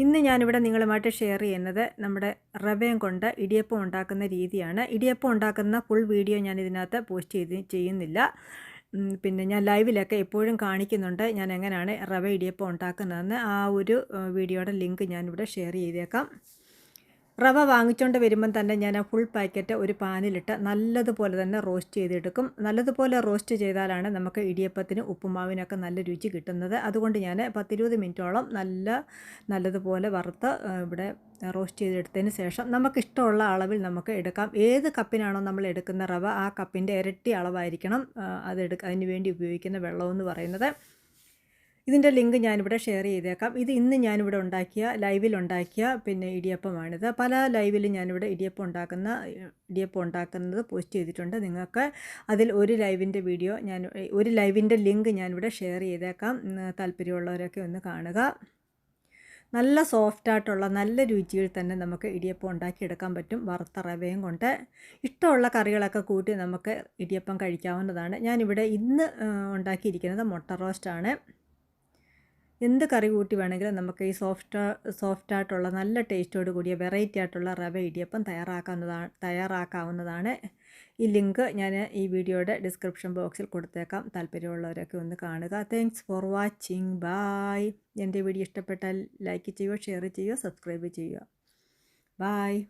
ഇന്ന് ഞാനിവിടെ നിങ്ങളുമായിട്ട് ഷെയർ ചെയ്യുന്നത് നമ്മുടെ റവയും കൊണ്ട് ഇടിയപ്പം ഉണ്ടാക്കുന്ന രീതിയാണ്. ഇടിയപ്പം ഉണ്ടാക്കുന്ന ഫുൾ വീഡിയോ ഞാൻ ഇതിനകത്ത് പോസ്റ്റ് ചെയ്ത് ചെയ്യുന്നില്ല. പിന്നെ ഞാൻ ലൈവിലൊക്കെ എപ്പോഴും കാണിക്കുന്നുണ്ട് ഞാൻ എങ്ങനെയാണ് റവ ഇടിയപ്പം ഉണ്ടാക്കുന്നതെന്ന്. ആ ഒരു വീഡിയോയുടെ ലിങ്ക് ഞാനിവിടെ ഷെയർ ചെയ്തേക്കാം. റവ വാങ്ങിച്ചുകൊണ്ട് വരുമ്പം തന്നെ ഞാൻ ആ ഫുൾ പാക്കറ്റ് ഒരു പാനിലിട്ട് നല്ലതുപോലെ തന്നെ റോസ്റ്റ് ചെയ്തെടുക്കും. നല്ലതുപോലെ റോസ്റ്റ് ചെയ്താലാണ് നമുക്ക് ഇടിയപ്പത്തിന് ഉപ്പുമാവിനൊക്കെ നല്ല രുചി കിട്ടുന്നത്. അതുകൊണ്ട് ഞാൻ പത്തിരുപത് മിനിറ്റോളം നല്ല നല്ലതുപോലെ വറുത്ത് ഇവിടെ റോസ്റ്റ് ചെയ്തെടുത്തതിന് ശേഷം നമുക്കിഷ്ടമുള്ള അളവിൽ നമുക്ക് എടുക്കാം. ഏത് കപ്പിനാണോ നമ്മൾ എടുക്കുന്ന റവ ആ കപ്പിന്റെ ഇരട്ടി അളവായിരിക്കണം അതെടുക്കുക അതെടുക്ക അതിന് വേണ്ടി ഉപയോഗിക്കുന്ന വെള്ളമെന്ന് പറയുന്നത്. ഇതിന്റെ ലിങ്ക് ഞാനിവിടെ ഷെയർ ചെയ്തേക്കാം. ഇത് ഇന്ന് ഞാനിവിടെ ഉണ്ടാക്കിയ ലൈവിൽ ഉണ്ടാക്കിയ പിന്നെ ഇടിയപ്പമാണിത്. പല ലൈവിലും ഞാനിവിടെ ഇടിയപ്പം ഉണ്ടാക്കുന്ന ഇടിയപ്പം ഉണ്ടാക്കുന്നത് പോസ്റ്റ് ചെയ്തിട്ടുണ്ട്. നിങ്ങൾക്ക് അതിൽ ഒരു ലൈവിന്റെ വീഡിയോ ഞാൻ ഒരു ലൈവിന്റെ ലിങ്ക് ഞാനിവിടെ ഷെയർ ചെയ്തേക്കാം. താല്പര്യമുള്ളവരൊക്കെ ഒന്ന് കാണുക. നല്ല സോഫ്റ്റായിട്ടുള്ള നല്ല രുചിയിൽ തന്നെ നമുക്ക് ഇടിയപ്പം ഉണ്ടാക്കിയെടുക്കാൻ പറ്റും. വറുത്ത റവയും കൊണ്ട് ഇഷ്ടമുള്ള കറികളൊക്കെ കൂട്ടി നമുക്ക് ഇടിയപ്പം കഴിക്കാവുന്നതാണ്. ഞാനിവിടെ ഇന്ന് ഉണ്ടാക്കിയിരിക്കുന്നത് മുട്ട റോസ്റ്റാണ്. എന്ത് കറി കൂട്ടി വേണമെങ്കിലും നമുക്ക് ഈ സോഫ്റ്റ് സോഫ്റ്റ് ആയിട്ടുള്ള നല്ല ടേസ്റ്റോട് കൂടിയ വെറൈറ്റി ആയിട്ടുള്ള റവ ഇടിയപ്പം തയ്യാറാക്കാവുന്നതാണ് തയ്യാറാക്കാവുന്നതാണ്. ഈ ലിങ്ക് ഞാൻ ഈ വീഡിയോയുടെ ഡിസ്ക്രിപ്ഷൻ ബോക്സിൽ കൊടുത്തേക്കാം. താല്പര്യമുള്ളവരൊക്കെ ഒന്ന് കാണുക. താങ്ക്സ് ഫോർ വാച്ചിങ് ബായ് എന്റെ വീഡിയോ ഇഷ്ടപ്പെട്ടാൽ ലൈക്ക് ചെയ്യുക ഷെയർ ചെയ്യുക സബ്സ്ക്രൈബ് ചെയ്യുക. ബായ്